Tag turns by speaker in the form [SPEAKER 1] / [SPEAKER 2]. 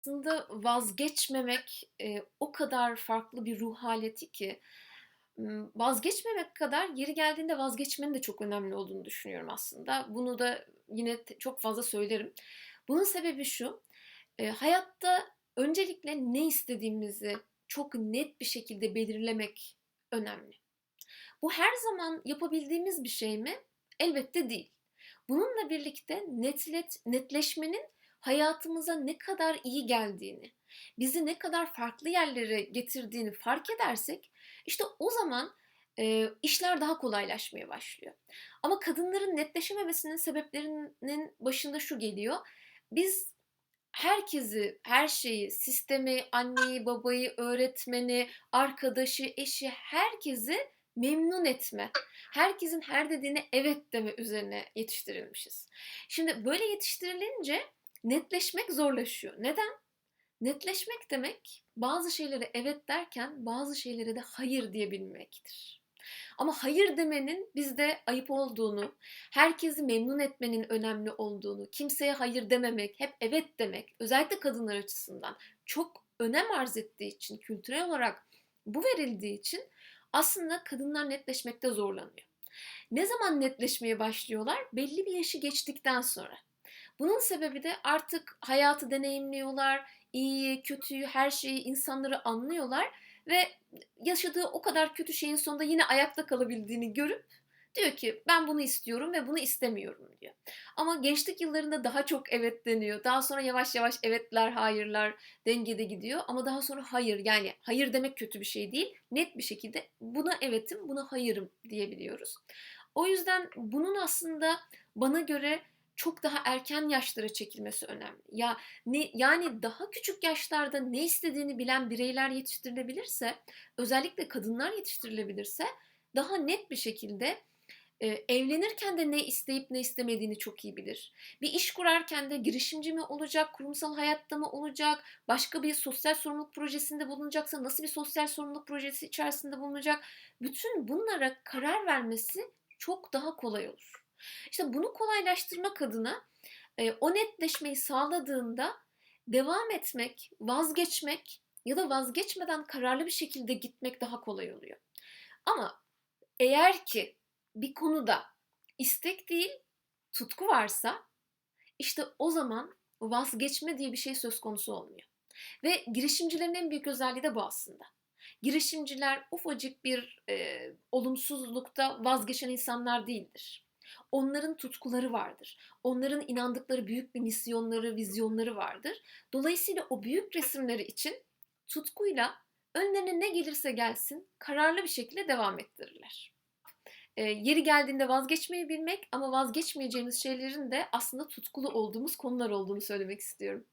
[SPEAKER 1] Aslında vazgeçmemek, eee, o kadar farklı bir ruh hâleti ki, vazgeçmemek kadar yeri geldiğinde vazgeçmenin de çok önemli olduğunu düşünüyorum aslında. Bunu da yine çok fazla söylerim. Bunun sebebi şu: Eee, hayatta öncelikle ne istediğimizi çok net bir şekilde belirlemek önemli. Bu her zaman yapabildiğimiz bir şey mi? Elbette değil. Bununla birlikte netlet netleşmenin hayatımıza ne kadar iyi geldiğini, bizi ne kadar farklı yerlere getirdiğini fark edersek, işte o zaman, eee, işler daha kolaylaşmaya başlıyor. Ama kadınların netleşememesinin sebeplerinin başında şu geliyor: Biz herkesi, her şeyi, sistemi, anneyi, babayı, öğretmeni, arkadaşı, eşi, herkesi memnun etme, herkesin her dediğine evet deme üzerine yetiştirilmişiz. Şimdi böyle yetiştirilince netleşmek zorlaşıyor. Neden? Netleşmek demek, bazı şeylere evet derken bazı şeylere de hayır diyebilmektir. Ama hayır demenin bizde ayıp olduğunu, herkesi memnun etmenin önemli olduğunu, kimseye hayır dememek, hep evet demek, özellikle kadınlar açısından çok önem arz ettiği için, kültürel olarak bu verildiği için aslında kadınlar netleşmekte zorlanıyor. Ne zaman netleşmeye başlıyorlar? Belli bir yaşı geçtikten sonra. Bunun sebebi de artık hayatı deneyimliyorlar, iyiyi, kötüyü, her şeyi, insanları anlıyorlar ve yaşadığı o kadar kötü şeyin sonunda yine ayakta kalabildiğini görüp diyor ki, "Ben bunu istiyorum ve bunu istemiyorum." diyor. Ama gençlik yıllarında daha çok evet deniyor. Daha sonra yavaş yavaş evetler, hayırlar dengede gidiyor ama daha sonra hayır, yani hayır demek kötü bir şey değil. Net bir şekilde buna evetim, buna hayırım diyebiliyoruz. O yüzden bunun aslında bana göre çok daha erken yaşlara çekilmesi önemli. Ya, ne yani daha küçük yaşlarda ne istediğini bilen bireyler yetiştirilebilirse, özellikle kadınlar yetiştirilebilirse daha net bir şekilde, eee, evlenirken de ne isteyip ne istemediğini çok iyi bilir. Bir iş kurarken de girişimci mi olacak, kurumsal hayatta mı olacak, başka bir sosyal sorumluluk projesinde bulunacaksa nasıl bir sosyal sorumluluk projesi içerisinde bulunacak? Bütün bunlara karar vermesi çok daha kolay olur. İşte bunu kolaylaştırmak adına, eee, o netleşmeyi sağladığında devam etmek, vazgeçmek ya da vazgeçmeden kararlı bir şekilde gitmek daha kolay oluyor. Ama eğer ki bir konuda istek değil, tutku varsa, işte o zaman vazgeçme diye bir şey söz konusu olmuyor. Ve girişimcilerin en büyük özelliği de bu aslında. Girişimciler ufacık bir, eee, olumsuzlukta vazgeçen insanlar değildir. Onların tutkuları vardır. Onların inandıkları büyük bir misyonları, vizyonları vardır. Dolayısıyla o büyük resimleri için tutkuyla önlerine ne gelirse gelsin kararlı bir şekilde devam ettirirler. Eee, yeri geldiğinde vazgeçmeyi bilmek ama vazgeçmeyeceğimiz şeylerin de aslında tutkulu olduğumuz konular olduğunu söylemek istiyorum.